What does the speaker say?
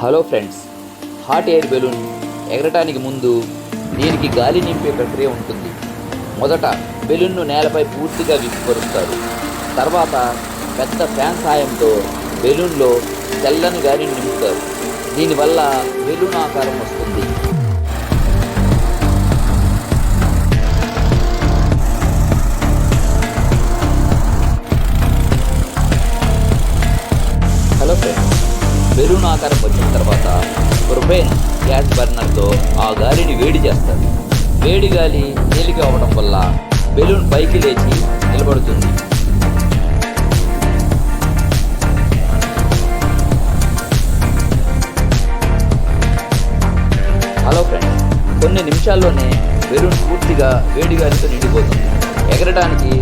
Hello friends hot air balloon ఎగరటానికి ముందు దీనికి గాలి నింపే ప్రక్రియ ఉంటుంది. మొదట బెలూన్ను నేలపై పూర్తిగా విప్పిపరుస్తారు తర్వాత పెద్ద ఫ్యాన్ సాయంతో బెలూన్లో తెల్లని గాలిని నింపుతారు. దీనివల్ల బెలూన్ ఆకారం వస్తుంది. హలో ఫ్రెండ్స్ బెలూన్ ఆకారం వచ్చిన తర్వాత ప్రొపేన్ గ్యాస్ బర్నర్తో ఆ గాలిని వేడి చేస్తారు వేడి గాలి తేలిక అవ్వడం వల్ల బెలూన్ పైకి లేచి నిలబడుతుంది. హలో ఫ్రెండ్స్ కొన్ని నిమిషాల్లోనే బెలూన్ పూర్తిగా వేడి గాలితో నిండిపోతుంది. ఎగరడానికి